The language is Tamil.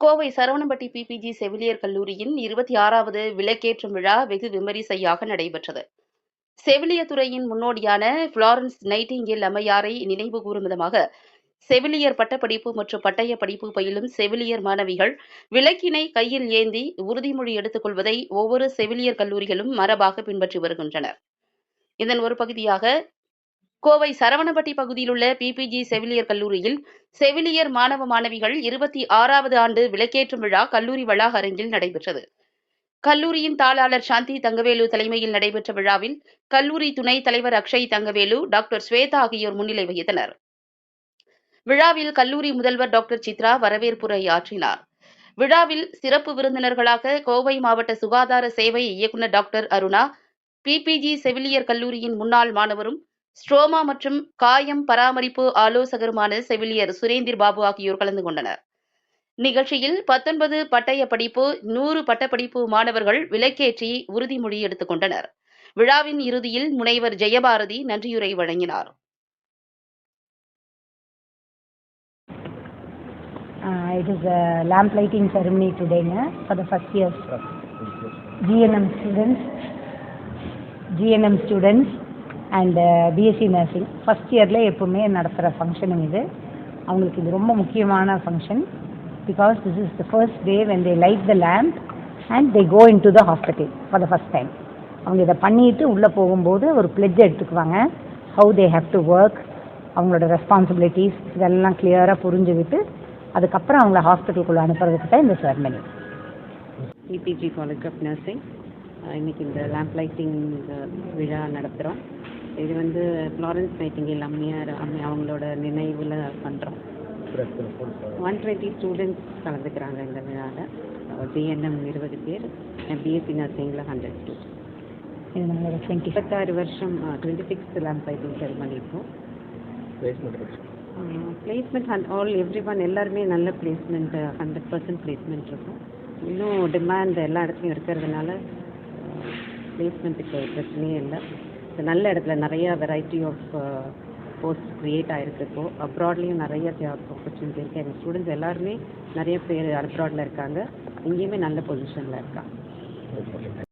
கோவை சரவணம்பட்டி பிபிஜி செவிலியர் கல்லூரியின் இருபத்தி ஆறாவது விளக்கேற்றும் விழா வெகு விமரிசையாக நடைபெற்றது. செவிலியர் துறையின் முன்னோடியான புளாரன்ஸ் நைட்டிங்கில் அம்மையாரை நினைவு கூறும் விதமாக செவிலியர் பட்டப்படிப்பு மற்றும் பட்டய படிப்பு பயிலும் செவிலியர் மாணவிகள் விளக்கினை கையில் ஏந்தி உறுதிமொழி எடுத்துக் கொள்வதை ஒவ்வொரு செவிலியர் கல்லூரிகளும் மரபாக பின்பற்றி வருகின்றனர். இதன் ஒரு பகுதியாக கோவை சரவணப்பட்டி பகுதியில் உள்ள பிபிஜி செவிலியர் கல்லூரியில் செவிலியர் மாணவ மாணவிகள் இருபத்தி ஆறாவது ஆண்டு விளக்கேற்றும் விழா கல்லூரி வளாக அரங்கில் நடைபெற்றது. கல்லூரியின் தாளாளர் சாந்தி தங்கவேலு தலைமையில் நடைபெற்ற விழாவில் கல்லூரி துணைத் தலைவர் அக்ஷய் தங்கவேலு டாக்டர் ஸ்வேதா ஆகியோர் முன்னிலை வகித்தனர். விழாவில் கல்லூரி முதல்வர் டாக்டர் சித்ரா வரவேற்புரை ஆற்றினார். விழாவில் சிறப்பு விருந்தினர்களாக கோவை மாவட்ட சுகாதார சேவை இயக்குநர் டாக்டர் அருணா பிபிஜி செவிலியர் கல்லூரியின் முன்னாள் மாணவரும் ஸ்ட்ரோமா மற்றும் காயம் பராமரிப்பு ஆலோசகருமான செவிலியர் சுரேந்திர் பாபு ஆகியோர் கலந்து கொண்டனர். நிகழ்ச்சியில் பத்தொன்பது பட்டய படிப்பு நூறு பட்டப்படிப்பு மாணவர்கள் விலக்கேற்றி உறுதிமொழி எடுத்துக் கொண்டனர். விழாவின் இறுதியில் முனைவர் ஜெயபாரதி நன்றியுரை வழங்கினார். It is is a lamp lighting டுடேங்க today na, for the first year. GNM and BSc nursing first இயரில் எப்போவுமே நடத்துகிற ஃபங்க்ஷனுங்க இது. அவங்களுக்கு இது ரொம்ப முக்கியமான function because this is the first day when they light the lamp and they go in to the hospital for the first time அவங்க இதை பண்ணிட்டு உள்ளே போகும்போது ஒரு பிளெட்ஜ் எடுத்துக்குவாங்க. How they have to work அவங்களோட ரெஸ்பான்சிபிலிட்டிஸ் இதெல்லாம் கிளியராக புரிஞ்சுக்கிட்டு அதுக்கப்புறம் அவங்கள ஹாஸ்பிட்டலுக்குள்ளே அனுப்புறதுக்கு தான் இந்த ceremony EPG college of nursing இன்னைக்கு இந்த லேம்ப் லைட்டிங் விழா நடத்துகிறோம் இது வந்து ஃப்ளாரன்ஸ் நைட்டிங்கேல் அம்மையார் அம்மை அவங்களோட நினைவில் பண்ணுறோம் ஒன் டுவெண்ட்டி ஸ்டூடெண்ட்ஸ் கலந்துக்கிறாங்க இந்த விழாவில் பிஎன்எம் இருபது பேர் பிஎஸ்சி நர்சிங்கில் ஹண்ட்ரட் ஸ்டூடெண்ட்ஸ் இது நம்மளோட டுவெண்ட்டி இருபத்தாறு வருஷம் twenty sixth lamp lighting ceremony இப்போ placement and all every one எல்லாருமே நல்ல பிளேஸ்மெண்ட் ஹண்ட்ரட் பர்சன்ட் பிளேஸ்மெண்ட் இருக்கும். இன்னும் டிமாண்ட் எல்லா இடத்துலையும் இருக்கிறதுனால பிளேஸ்மெண்ட்டுக்கு பிரச்சனையே இல்லை. இப்போ நல்ல இடத்துல நிறையா வெரைட்டி ஆஃப் போஸ்ட் க்ரியேட் ஆகிருக்கு இப்போது அப்ராட்லேயும் நிறைய ஜாப் ஆப்பர்ச்சுனிட்டி இருக்குது எங்கள் ஸ்டூடெண்ட்ஸ் எல்லாருமே நிறைய பேர் அப்ராடில் இருக்காங்க. இங்கேயுமே நல்ல பொசிஷனில் இருக்காங்க.